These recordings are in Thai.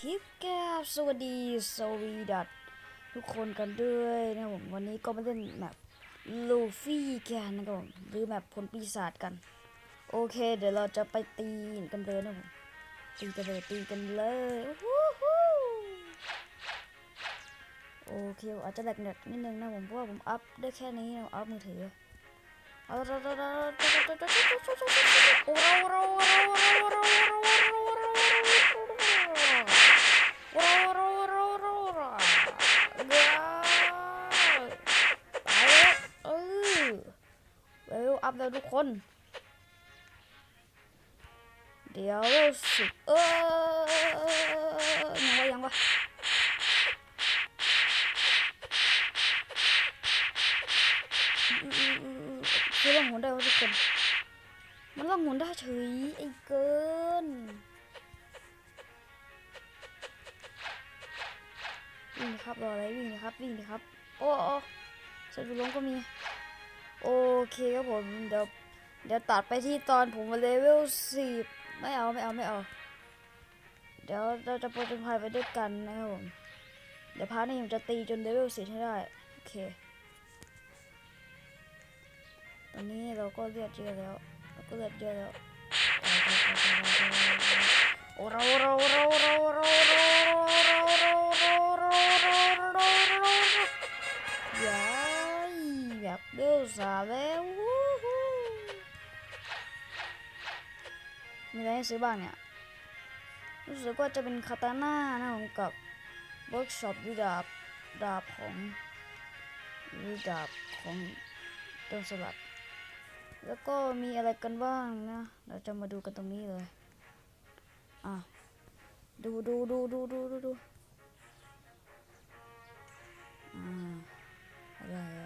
คลิปแก้วสวัสดีสวีดัตทุกคนกันด้วยนะผมวันนี้ก็มาเล่นแบบลูฟี่กันนะครับผมหรือแบบผลปีศาจกัน โอเค เดี๋ยวเราจะไปตีกันเลยนะผมตีกันเลยตีกันเลยโอเคอาจจะแหลกๆนิดนึงนะผมเพราะว่าผมอัพได้แค่นี้นะอัพมือถือเอาเราเราเราโอ้เราเราเราเรา เราเร็วอัพแล้วทุกคน เดี๋ยวสุดเออยังวะยังวะคือลองหมุนได้ทุกคน มันลองหมุนได้เฉยไอ้เกิน วิ่งครับรออะไรวิ่งนะครับวิ่งนะครับ โอ้โอ้สตูลงก็มี โอเคครับผมเดี๋ยวเดี๋ยวตัดไปที่ตอนผมเลเวลสิบไม่เอาไม่เอาไม่เอาเดี๋ยวเราจะโปรจนภัยไปด้วยกันนะครับผมเดี๋ยวพาร์ทนี้ผมจะตีจนเลเวลสิบให้ได้โอเคตอนนี้เราก็เลือดเยอะแล้วเราก็เลือดเยอะแล้วโอ้เราเราเราเราเราเรา แบบเดือดสาแล้ววู้ฮู้มีอะไรให้ซื้อบ้างเนี่ย รู้สึกว่าจะเป็นคาตาน่านะผมกับเวิร์กช็อปวิดาบดาบของวิดาบของต้นสลัด แล้วก็มีอะไรกันบ้างนะ เราจะมาดูกันตรงนี้เลย อะ ดูดูดูดูดูดูดูอ่าอะไรอะอะไรอะ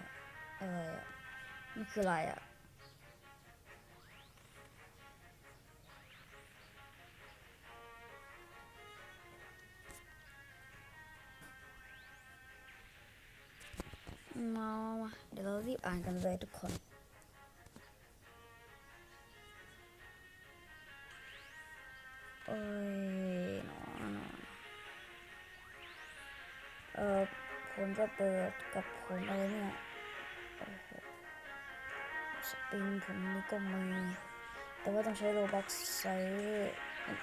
นี่คืออะไรอะมาเดี๋ยวเรารีบอ่านกันเลยทุกคน เอ้ยนอนเออผลจะเปิดกับผลอะไรเนี่ย สปริงผมนี่ก็มี แต่ว่าต้องใช้โลบักใส่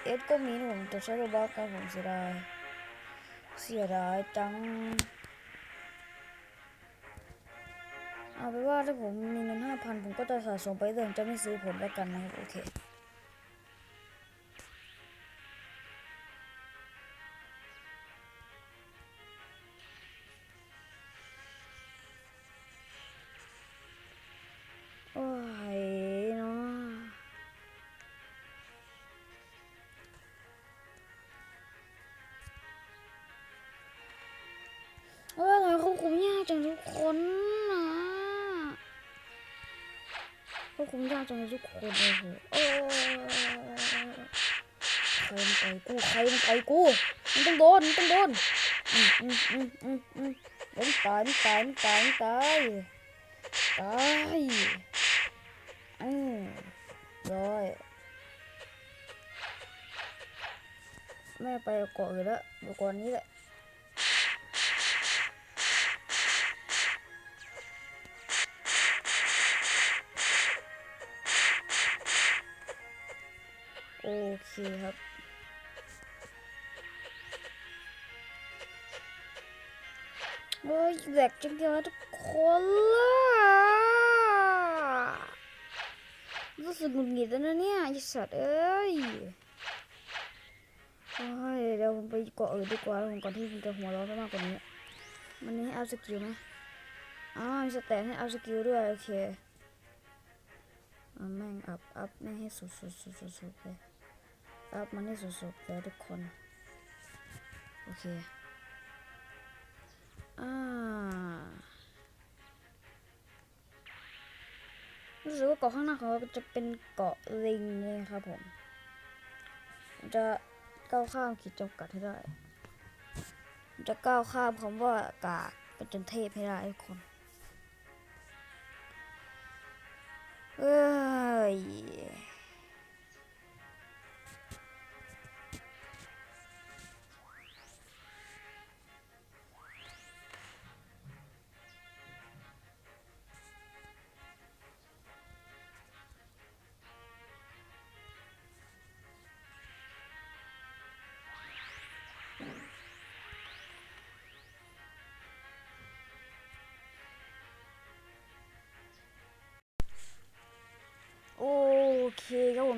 เอฟก็มีผมจะใช้โลบักครับผมเสียดายเสียดายจังเอาไปนว่าถ้าผมมีเงินห้าพันผมก็จะสะสมไปเรื่อยจะไม่ซื้อผมแล้วกันนะโอเค ควบคุมยากจังทุกคนนะควบคุมยากจังทุกคนโอ้โหเออใครมันต่อยกูใครมันต่อยกูมันต้องโดนมันต้องโดนอืมอืมอืมอืมอืมมันตายมันตายมันตายมันตายตายอืมร้อยแม่ไปเกาะอื่นแล้วอยู่เก่อนนี้แหละ อเคครับเฮ้ยแหลกจังเลยทุกคนล่ะรู้สึกหงุดหงิดแล้วนะเนี่ยไอสัตว์เอ้ยโอ้ยเดี๋ยวผมไปเกาะอื่นดีกว่าผมก่อนที่ผมจะหัวร้อนมากกว่านี้ มันนี้เอาสกิลไหมอ้าวมีสแตนให้เอาสกิลด้วย โอเคแม่งอัพอัพแม่งให้สุดสุดสุดสุดสุดเลย อัพมันให้สุดสุดเลยทุกคน โอเค อ่ารู้สึกว่าเกาะข้างหน้าของเราจะเป็นเกาะลิงเลยครับผม จะก้าวข้ามขีดจำกัดให้ได้ จะก้าวข้ามคำว่ากากเป็นจนเทพให้ได้ทุกคน เอ้ย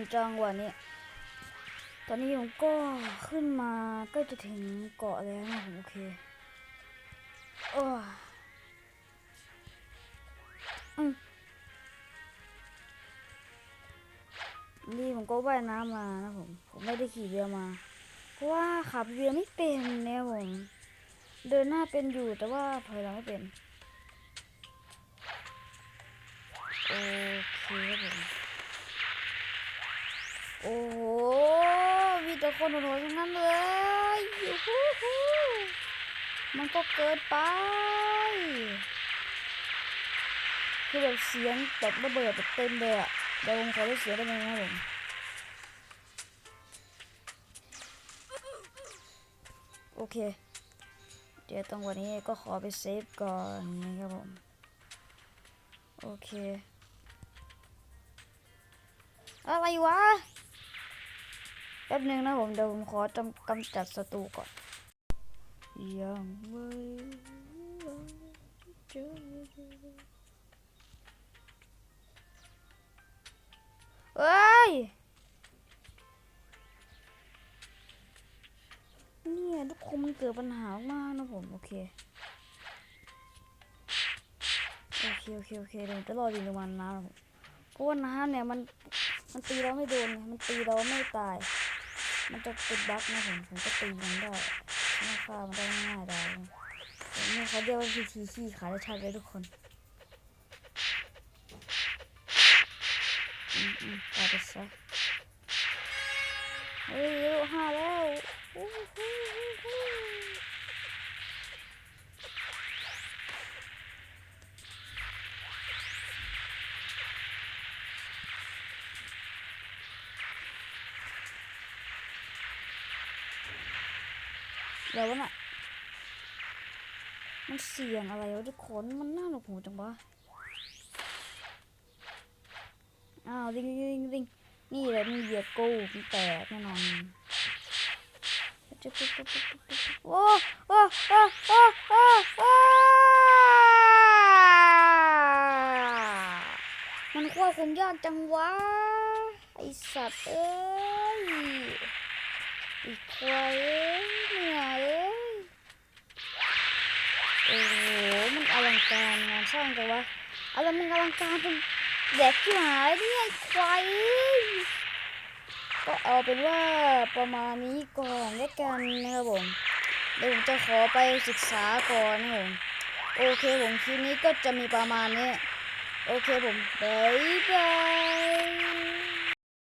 ผมจังหวะนี้ ตอนนี้ผมก็ขึ้นมาใกล้จะถึงเกาะแล้วนะผมโอเคโอ้ยอืมนี่ผมก็ว่ายน้ำมานะผม ผมไม่ได้ขี่เรือมา เพราะว่าขับเรือไม่เป็นเนี่ยผม เดินหน้าเป็นอยู่แต่ว่าถอยหลังไม่เป็น โอเคครับผม โอ้โห มีแต่คนโหดๆทั้งนั้นเลยยูฮูฮูมันก็เกินไป คือแบบเสียงแบบระเบิดแบบเต็มเลยอะเดี๋ยวผมขอได้เสียงได้ไหมครับผมโอเค เดี๋ยวตรงวันนี้ก็ขอไปเซฟก่อนนะครับผม โอเค อะไรวะ แป๊บนึงนะผมเดี๋ยวผมขอจำกำจัดศัตรูก่อนยังไม่เจอเอ้ยเนี่ยทุกคนมันเกิดปัญหามากนะผมโอเคโอเคโอเคโอเคเดี๋ยวจะรอดีลงมาน้ำนะเพราะว่าน้ำเนี่ยมันมันตีเราไม่โดนมันตีเราไม่ตาย มันจะเป็นบั๊กนะผมผมก็ตีมันได้ไม่ฆ่ามันได้ง่ายๆได้ผมนี่เขาเรียกว่าพิธีขี้ขายได้ชัดเลยทุกคนอืมอืมตายไปซะเฮ้ยเร็วห้าแล้ว เดี๋ยวน่ะ มันเสียงอะไรวะทุกคน มันน่าหนวกหูจังวะ อ้าวดิงดิงดิงนี่แหละมันเหยียบกูมันแตกแน่นอนโอ้โอ้โอ้โอ้โอ้โอ้มันควบคุมยากจังวะ ไอสัตว์เอ้ยอีกควายเอ้ยเนี่อย กำลังการงานสร้างแต่ว่าอะไรมันอลังการเป็นเด็กที่หายเนี่ยควายก็เอาเป็นว่าประมาณนี้ก่อนแล้วกันนะครับผมเดี๋ยวผมจะขอไปศึกษาก่อนนะครับผมโอเคผมคลิปนี้ก็จะมีประมาณนี้ โอเคผมบ๊ายบาย